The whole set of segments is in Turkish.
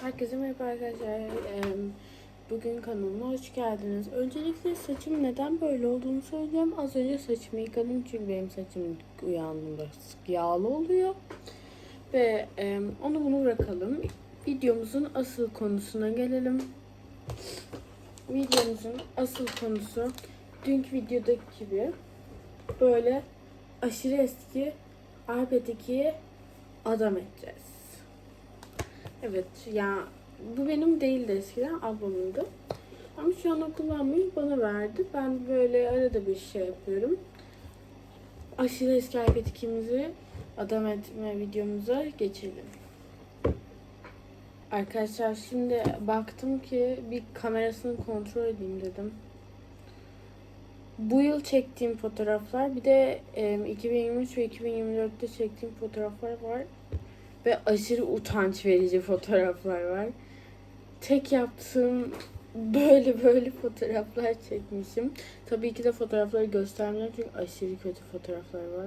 Herkese merhaba arkadaşlar. Bugün kanalıma hoş geldiniz. Öncelikle saçım neden böyle olduğunu söyleyeceğim. Az önce saçımı yıkadım çünkü benim saçım uyandığımda sık yağlı oluyor. Ve onu bunu bırakalım. Videomuzun asıl konusuna gelelim. Videomuzun asıl konusu dünkü videodaki gibi böyle aşırı eski iPad 2'yi adam edeceğiz. Evet ya bu benim değildi eskiden ablamındı. Ama şu an kullanmayı bana verdi. Ben böyle arada bir şey yapıyorum. Aşırı eski iPad 2'mizi adam etme videomuza geçelim. Arkadaşlar şimdi baktım ki bir kamerasını kontrol edeyim dedim. Bu yıl çektiğim fotoğraflar bir de e, 2023 ve 2024'te çektiğim fotoğraflar var ve aşırı utanç verici fotoğraflar var. Tek yaptığım böyle böyle fotoğraflar çekmişim. Tabii ki de fotoğrafları göstermeyeceğim çünkü aşırı kötü fotoğraflar var.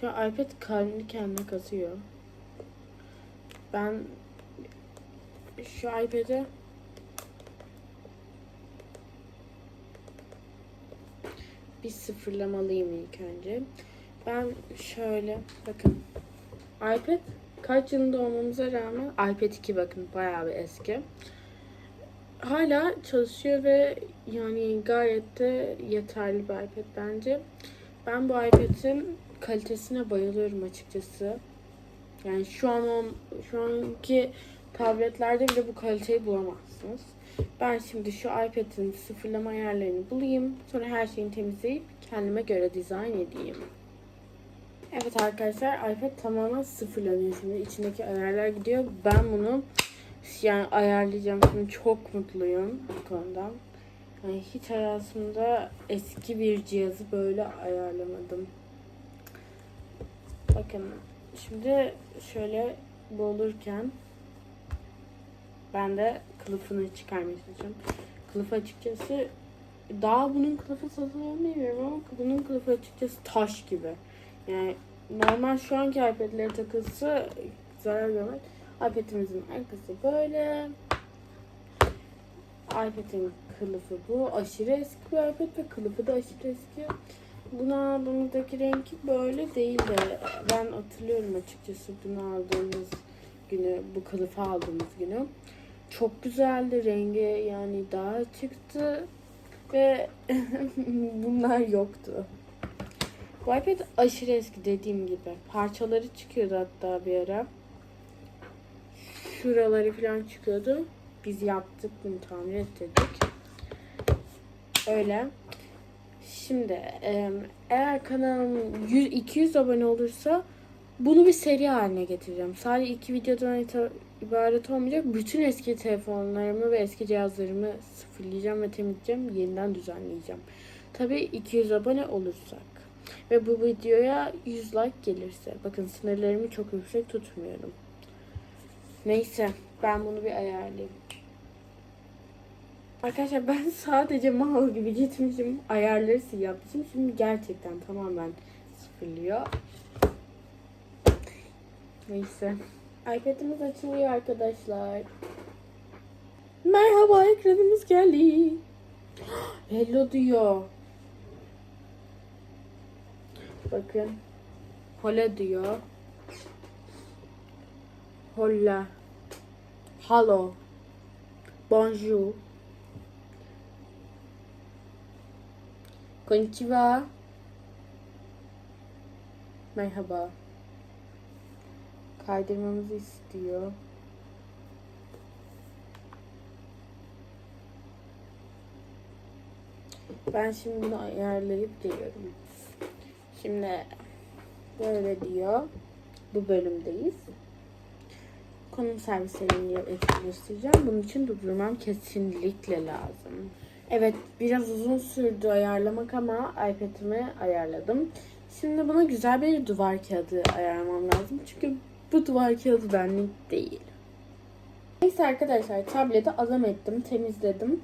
Şu an iPad kalbini kendine kasıyor. Ben şu iPad'e bir sıfırlamalıyım ilk önce. Ben şöyle bakın iPad kaç yılında olmamıza rağmen iPad 2 bakın bayağı bir eski. Hala çalışıyor ve yani gayet de yeterli bir iPad bence. Ben bu iPad'in kalitesine bayılıyorum açıkçası. Yani şu an şu anki tabletlerde bile bu kaliteyi bulamazsınız. Ben şimdi şu iPad'in sıfırlama ayarlarını bulayım. Sonra her şeyini temizleyip kendime göre dizayn edeyim. Evet arkadaşlar iPad tamamen sıfırlanıyor şimdi. içindeki ayarlar gidiyor. Ben bunu yani ayarlayacağım. Şimdi çok mutluyum bu konudan. Yani hiç hayatımda eski bir cihazı böyle ayarlamadım. Bakın şimdi şöyle bu olurken ben de kılıfını çıkarmaya çalışıyorum. Kılıf açıkçası daha bunun kılıfı satılıyor bilmiyorum ama bunun kılıfı açıkçası taş gibi. Yani normal şu anki iPad'lere takılsa zarar görmez. iPad'imizin arkası böyle. iPad'in kılıfı bu. Aşırı eski bir iPad ve kılıfı da aşırı eski. Bunu aldığımızdaki renki böyle değil de ben hatırlıyorum açıkçası bunu aldığımız günü, bu kılıfı aldığımız günü. Çok güzeldi rengi yani daha çıktı ve bunlar yoktu. Bu iPad aşırı eski dediğim gibi. Parçaları çıkıyordu hatta bir ara. Şuraları falan çıkıyordu. Biz yaptık bunu tamir ettirdik. Öyle. Şimdi eğer kanalım 100, 200 abone olursa bunu bir seri haline getireceğim. Sadece iki videodan ibaret olmayacak. Bütün eski telefonlarımı ve eski cihazlarımı sıfırlayacağım ve temizleyeceğim. Yeniden düzenleyeceğim. Tabii 200 abone olursak. Ve bu videoya 100 like gelirse. Bakın sınırlarımı çok yüksek tutmuyorum. Neyse ben bunu bir ayarlayayım. Arkadaşlar ben sadece mal gibi gitmişim. Ayarları sil yapmışım. Şimdi gerçekten tamamen sıfırlıyor. Neyse. iPad'imiz açılıyor arkadaşlar. Merhaba ekranımız geldi. Hello diyor. Bakın. Hola diyor. Hola. Hello. Bonjour. Konnichiwa. Merhaba. Kaydırmamızı istiyor. Ben şimdi bunu ayarlayıp geliyorum. Şimdi böyle diyor. Bu bölümdeyiz. Konum servislerini göstereceğim. Bunun için durdurmam kesinlikle lazım. Evet biraz uzun sürdü ayarlamak ama iPad'imi ayarladım. Şimdi buna güzel bir duvar kağıdı ayarlamam lazım. Çünkü bu duvar kağıdı benlik değil. Neyse arkadaşlar tableti azam ettim, temizledim.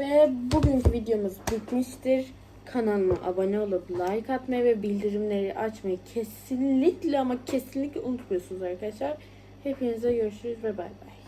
Ve bugünkü videomuz bitmiştir. Kanalıma abone olup like atmayı ve bildirimleri açmayı kesinlikle ama kesinlikle unutmuyorsunuz arkadaşlar. Hepinize görüşürüz ve bay bay.